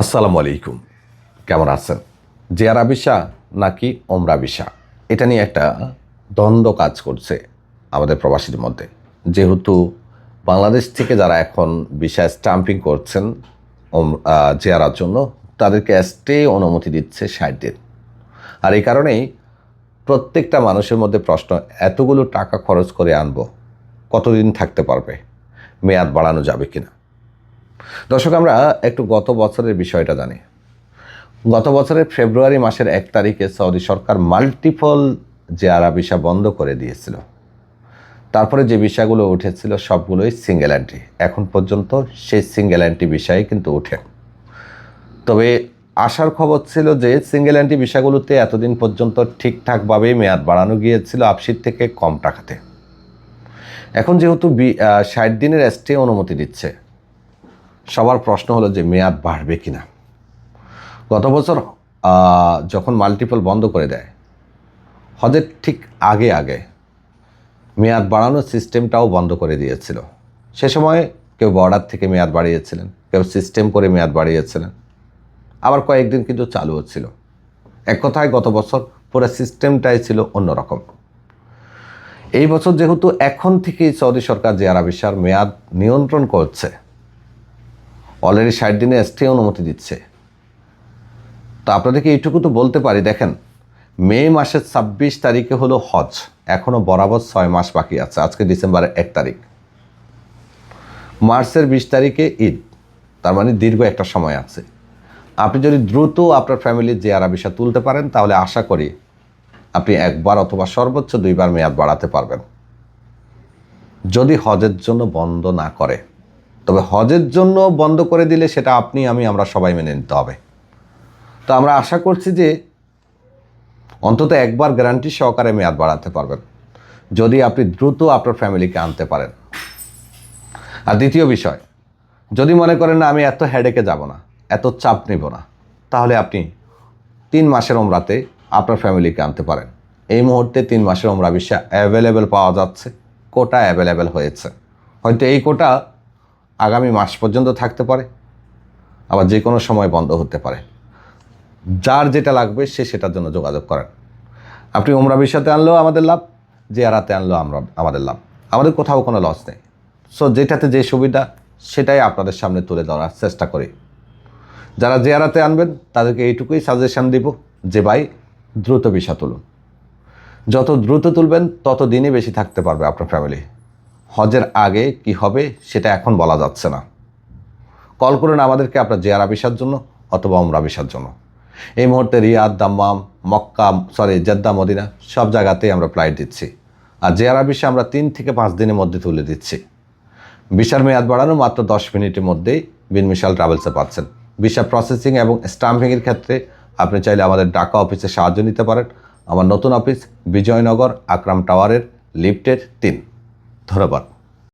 আসসালামু আলাইকুম। কেমন আছেন? জিয়ারা বিশা নাকি ওমরা বিশা এটা নিয়ে একটা দ্বন্দ্ব কাজ করছে আমাদের প্রবাসীদের মধ্যে। যেহেতু বাংলাদেশ থেকে যারা এখন বিষয় স্টাম্পিং করছেন জিয়ারার জন্য, তাদেরকে স্টে অনুমতি দিচ্ছে ষাট দিন। আর এই কারণেই প্রত্যেকটা মানুষের মধ্যে প্রশ্ন, এতগুলো টাকা খরচ করে আনব, কতদিন থাকতে পারবে? মেয়াদ বাড়ানো যাবে কিনা? দর্শক, আমরা একটু গত বছরের বিষয়টা জানি। গত বছরের ফেব্রুয়ারি মাসের এক তারিখে সৌদি সরকার মাল্টিপল জেয়ারা ভিসা বন্ধ করে দিয়েছিল। তারপরে যে বিষয়গুলো উঠেছিল, সবগুলোই সিঙ্গেল অ্যান্টি এখন পর্যন্ত সেই সিঙ্গেল অ্যান্টি বিষয়ে কিন্তু ওঠে। তবে আসার খবর ছিল যে সিঙ্গেল অ্যান্টি বিষয়গুলোতে এতদিন পর্যন্ত ঠিকঠাকভাবেই মেয়াদ বাড়ানো গিয়েছিল, আপসির থেকে কম টাকাতে। এখন যেহেতু ষাট দিনের স্টে অনুমতি দিচ্ছে সবার প্রশ্ন হলো যে মেয়াদ বাড়বে কি না গত বছর যখন মাল্টিপল বন্ধ করে দেয়, হজের ঠিক আগে আগে মেয়াদ বাড়ানোর সিস্টেমটাও বন্ধ করে দিয়েছিল। সে সময় কেউ বর্ডার থেকে মেয়াদ বাড়িয়েছিলেন, কেউ সিস্টেম করে মেয়াদ বাড়িয়েছিলেন। আবার কয়েকদিন কিন্তু চালু হচ্ছিল এক কথায় গত বছর পুরো সিস্টেমটাই ছিল অন্যরকম। এই বছর যেহেতু এখন থেকেই সৌদি সরকার যে আরাবিসার মেয়াদ নিয়ন্ত্রণ করছে অলরেডি ষাট দিনে স্টে অনুমতি দিচ্ছে। তো আপনাদেরকে এইটুকু তো বলতে পারি, দেখেন, মে মাসের ছাব্বিশ তারিখে হলো হজ এখনও বরাবর ছয় মাস বাকি আছে, আজকে ডিসেম্বরের এক তারিখ। মার্চের বিশ তারিখে ঈদ, তার মানে দীর্ঘ একটা সময় আছে। আপনি যদি দ্রুত আপনার ফ্যামিলির যে আরাবিসা তুলতে পারেন, তাহলে আশা করি আপনি একবার অথবা সর্বোচ্চ দুইবার মেয়াদ বাড়াতে পারবেন। যদি হজের জন্য বন্ধ না করে তবে হজের জন্য বন্ধ করে দিলে সেটা আপনি, আমি, আমরা সবাই মেনে নিতে হবে। তো আমরা আশা করছি যে অন্তত একবার গ্যারান্টি সহকারে মেয়াদ বাড়াতে পারবেন। যদি আপনি দ্রুত আপনার ফ্যামিলিকে আনতে পারেন। আর দ্বিতীয় বিষয়, যদি মনে করেন, না, আমি এত হেডেকে যাব না, এত চাপ নেব না, তাহলে আপনি তিন মাসের ওমরাতে আপনার ফ্যামিলিকে আনতে পারেন। এই মুহূর্তে তিন মাসের ওমরা বিশ্বা অ্যাভেলেবেল পাওয়া যাচ্ছে, কোটা অ্যাভেলেবেল হয়েছে। হয়তো এই কোটা আগামী মাস পর্যন্ত থাকতে পারে, আবার যে কোনো সময় বন্ধ হতে পারে। যার যেটা লাগবে সে সেটার জন্য যোগাযোগ করেন। আপনি ওমরা বিষয়তে আনলেও আমাদের লাভ যে জেয়ারাতে আনলেও আমরা আমাদের লাভ। আমাদের কোথাও কোনো লস নেই। সো যেটাতে যে সুবিধা, সেটাই আপনাদের সামনে তুলে ধরার চেষ্টা করি। যারা জেয়ারাতে আনবেন, তাদেরকে এইটুকুই সাজেশান দিব যে, ভাই, দ্রুত বিষা তুলুন। যত দ্রুত তুলবেন, তত দিনই বেশি থাকতে পারবে আপনার ফ্যামিলি হজের আগে কি হবে সেটা এখন বলা যাচ্ছে না। কল করুন আমাদেরকে আপনার জেয়ারা ভিসার জন্য অথবা উমরা ভিসার জন্য। এই মুহূর্তে Riyadh, Dammam, Mecca sorry Jeddah, Medina সব জায়গাতেই আমরা ফ্লাইট দিচ্ছি। আর জেয়ারা ভিসা আমরা তিন থেকে পাঁচ দিনের মধ্যে তুলে দিচ্ছি। ভিসার মেয়াদ বাড়ানো মাত্র দশ মিনিটের মধ্যেই বিন মিশাল ট্রাভেলসে পাচ্ছেন। ভিসা প্রসেসিং এবং স্টাম্পিংয়ের ক্ষেত্রে আপনি চাইলে আমাদের ঢাকা অফিসে সাহায্য নিতে পারেন। আমার নতুন অফিস বিজয়নগর, আকরাম টাওয়ারের লিফটের তিন। ধন্যবাদ